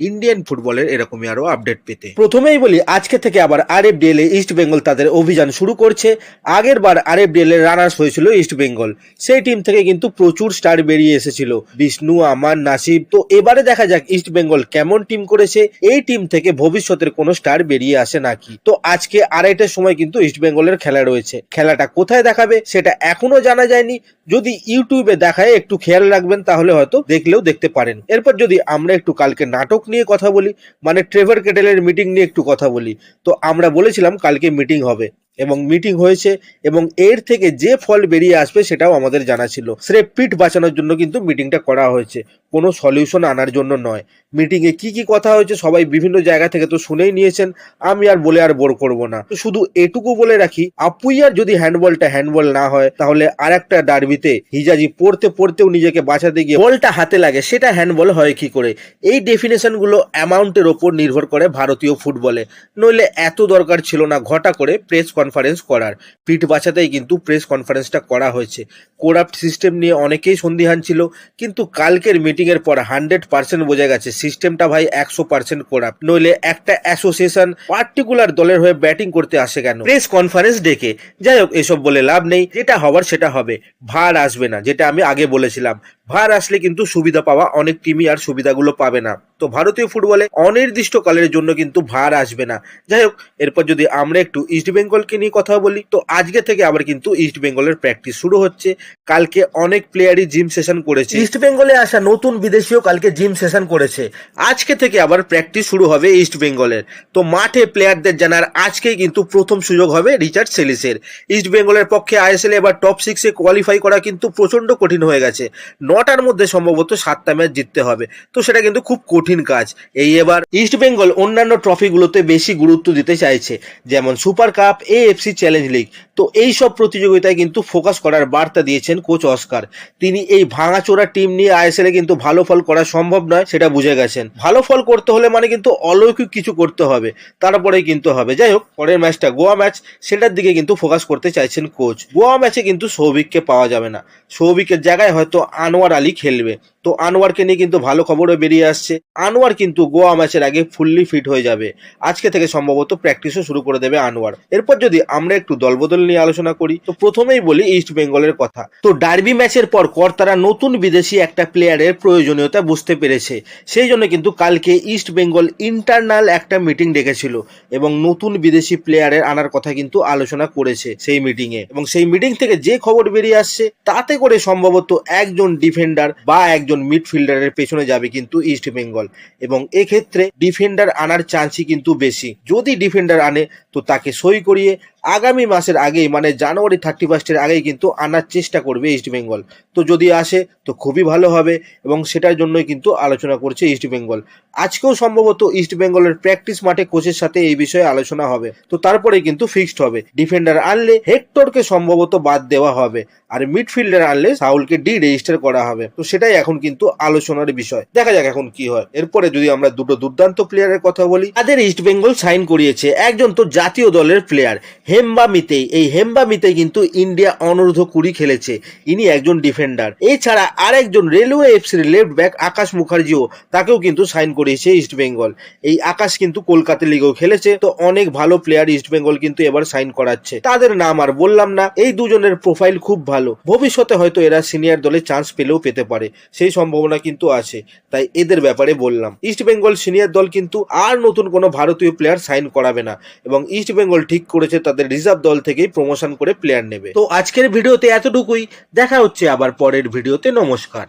Indian ফুটবলের এরকমই আরও আপডেট পেতে। প্রথমেই বলি, আজকে থেকে আবার আরএফডিএল এ ইস্ট বেঙ্গল তাদের অভিযান শুরু করছে। আগের বার আরএফডিএল এর রানার্স হয়েছিল ইস্ট বেঙ্গল সেই টিম থেকে কিন্তু প্রচুর স্টার বেরিয়ে এসেছিল। বিষ্ণু আমান নাসিব তো এবারে দেখা যাক ইস্ট বেঙ্গল কেমন টিম করেছে। এই টিম থেকে ভবিষ্যতের কোনো স্টার বেরিয়ে আসে নাকি? তো আজকে আড়াইটার সময় কিন্তু ইস্ট বেঙ্গলের খেলা রয়েছে। খেলাটা কোথায় দেখাবে সেটা এখনও জানা যায়নি। যদি ইউটিউবে দেখায়, একটু খেয়াল রাখবেন, তাহলে হয়তো দেখলেও দেখতে পারেন। এরপর যদি আমরা একটু কালকে নাটক নিয়ে কথা বলি মানে ট্রেভার কেটেলের মিটিং নিয়ে একটু কথা বলি। তো আমরা বলেছিলাম কালকে মিটিং হবে এবং মিটিং হয়েছে এবং এর থেকে যে ফল বেরিয়ে আসবে সেটাও আমাদের জানা ছিল। স্রেফ পিঠ বাঁচানোর জন্য কিন্তু মিটিংটা করা হয়েছে। কোনো সলিউশন আনার জন্য নয়। মিটিংয়ে কি কি কথা হয়েছে সবাই বিভিন্ন জায়গা থেকে তো শুনেই নিয়েছেন, আমি আর বলে আর বোর করব না। শুধু এটুকু বলে রাখি আপুইয়ার যদি হ্যান্ডবলটা হ্যান্ডবল না হয়, তাহলে আর একটা ডার্বিতে হিজাজি পড়তে পড়তেও নিজেকে বাঁচাতে গিয়ে বলটা হাতে লাগে, সেটা হ্যান্ডবল হয় কি করে? এই ডেফিনেশনগুলো অ্যামাউন্টের ওপর নির্ভর করে ভারতীয় ফুটবলে। নইলে এত দরকার ছিল না ঘটা করে প্রেস কনফারেন্স করার। পিঠ বাঁচাতেই কিন্তু প্রেস কনফারেন্সটা করা হয়েছে। কোরাপ্ট সিস্টেম নিয়ে অনেকেই সন্দিহান ছিল, কিন্তু কালকের মিটিং এর পর হান্ড্রেড পার্সেন্ট বোঝা গেছে সিস্টেমটা ভাই একশো পার্সেন্ট করা নইলে একটা অ্যাসোসিয়েশন পার্টিকুলার দলের হয়ে ব্যাটিং করতে আসে কেন? প্রেস কনফারেন্স ডেকে যাই হোক, এসব বলে লাভ নেই। যেটা হওয়ার সেটা হবে। ভার আসবে না, যেটা আমি আগে বলেছিলাম। ভার আসলে কিন্তু সুবিধা পাওয়া অনেক টিমই আর সুবিধাগুলো পাবে না। তো ভারতীয় ফুটবলে অনির্দিষ্ট কালের জন্য কিন্তু ভার আসবে না। যাই হোক, এরপর যদি আমরা একটু ইস্ট বেঙ্গলকে নিয়ে কথা বলি, তো আজকে থেকে আবার কিন্তু ইস্ট বেঙ্গলের প্র্যাকটিস শুরু হচ্ছে। কালকে অনেক প্লেয়ারই জিম সেশন করেছে। ইস্ট বেঙ্গলে আসা নতুন বিদেশিও কালকে জিম সেশন করেছে। আজকে থেকে আবার প্র্যাকটিস শুরু হবে ইস্ট বেঙ্গলের তো মাঠে প্লেয়ারদের জানার আজকেই কিন্তু প্রথম সুযোগ হবে রিচার্ড সেলিসের। ইস্ট বেঙ্গলের পক্ষে আইএসএল এবার টপ সিক্সে কোয়ালিফাই করা কিন্তু প্রচণ্ড কঠিন হয়ে গেছে। নটার মধ্যে সম্ভবত সাতটা ম্যাচ জিততে হবে। তো সেটা কিন্তু খুব কঠিন কাজ। এই এবার ইস্ট বেঙ্গল অন্যান্য ট্রফিগুলোতে বেশি গুরুত্ব দিতে চাইছে, যেমন super cup AFC challenge league তো এই সব প্রতিযোগিতায় কিন্তু ফোকাস করার বার্তা দিয়েছেন কোচ অস্কার তিনি এই ভাঙাচোরা টিম নিয়ে আইএসএল এ কিন্তু ভালো ফল করা সম্ভব নয়, সেটা বুঝে গেছেন। ভালো ফল করতে হলে মানে কিন্তু অলৌকিক কিছু করতে হবে, তারপরেই কিন্তু হবে। যাই হোক, পরের ম্যাচটা গোয়া ম্যাচ সেটার দিকে কিন্তু ফোকাস করতে চাইছেন কোচ গোয়া ম্যাচে কিন্তু সৌভিককে পাওয়া যাবে না। সৌভিকের জায়গায় হয়তো আনোয়ার আলী খেলবে। তো আনোয়ারকে নিয়ে কিন্তু ভালো খবরও বেরিয়ে আসছে। আনোয়ার কিন্তু গোয়া ম্যাচের আগে ফুললি ফিট হয়ে যাবে। আজকে থেকে সম্ভবত প্র্যাকটিসও শুরু করে দেবে আনোয়ার। এরপর যদি আমরা একটু দলবদল নিয়ে আলোচনা করি, তো প্রথমেই বলি ইস্ট বেঙ্গলের কথা। তো ডার্বি ম্যাচের পর কর্তারা নতুন বিদেশি একটা প্লেয়ারের প্রয়োজনীয়তা বুঝতে পেরেছে। সেই জন্য কিন্তু কালকে ইস্ট বেঙ্গল ইন্টারনাল একটা মিটিং ডেকেছিল এবং নতুন বিদেশি প্লেয়ারের আনার কথা কিন্তু আলোচনা করেছে সেই মিটিংয়ে এবং সেই মিটিং থেকে যে খবর বেরিয়ে আসছে, তাতে করে সম্ভবত একজন ডিফেন্ডার বা একজন মিডফিল্ডারের পেছনে যাবে কিন্তু ইস্ট বেঙ্গল এবং এক্ষেত্রে ডিফেন্ডার আনার চান্সই কিন্তু বেশি। যদি ডিফেন্ডার আনে, তো তাকে সই করিয়ে আগামী মাসের আগেই মানে জানুয়ারি থার্টি ফার্স্টের আগেই কিন্তু আনার চেষ্টা করবে ইস্ট বেঙ্গল তো যদি আসে, তো খুবই ভালো হবে এবং সেটার জন্যই কিন্তু আলোচনা করছে ইস্ট বেঙ্গল আজকেও সম্ভবত ইস্ট বেঙ্গলের প্র্যাকটিস মাঠে কোচের সাথে এই বিষয়ে আলোচনা হবে। তো তারপরে কিন্তু ফিক্সড হবে। ডিফেন্ডার আনলে হেক্টরকে সম্ভবত বাদ দেওয়া হবে। আর মিডফিল্ডার আনলে সাউলকে ডি রেজিস্টার করা হবে। তো সেটাই এখন কিন্তু আলোচনার বিষয়। দেখা যাক এখন কি হয়। এরপরে যদি আমরা দুটো দুর্দান্ত প্লেয়ারের কথা বলি, তাদের ইস্ট বেঙ্গল সাইন করিয়েছে। একজন তো জাতীয় দলের প্লেয়ার হেম্বা মিতেই এই হেম্বা মিতেই কিন্তু ইন্ডিয়া অনূর্ধ্ব কুড়ি খেলেছে। ইনি একজন ডিফেন্ডার। এছাড়া আরেকজন রেলওয়ে এফসির লেফট ব্যাক আকাশ মুখার্জিও তাকেও কিন্তু সাইন করিয়েছে ইস্ট বেঙ্গল এই আকাশ কিন্তু কলকাতা লিগেও খেলেছে, তো অনেক ভালো প্লেয়ার ইস্ট বেঙ্গল কিন্তু এবার সাইন করাচ্ছে। তাদের নাম আর বললাম না, এই দুজনের প্রোফাইল খুব ভালো। ভবিষ্যতে হয়তো এরা সিনিয়র দলে চান্স পেলেও পেতে পারে, সেই সম্ভাবনা কিন্তু আছে। তাই এদের ব্যাপারে বললাম। ইস্ট বেঙ্গল সিনিয়র দল কিন্তু আর নতুন কোনো ভারতীয় প্লেয়ার সাইন করাবে না, এবং ইস্ট বেঙ্গল ঠিক করেছে তাদের রিজার্ভ দল থেকেই প্রমোশন করে প্লেয়ার নেবে। তো আজকের ভিডিওতে এতটুকুই। দেখা হচ্ছে আবার পরের ভিডিওতে। নমস্কার।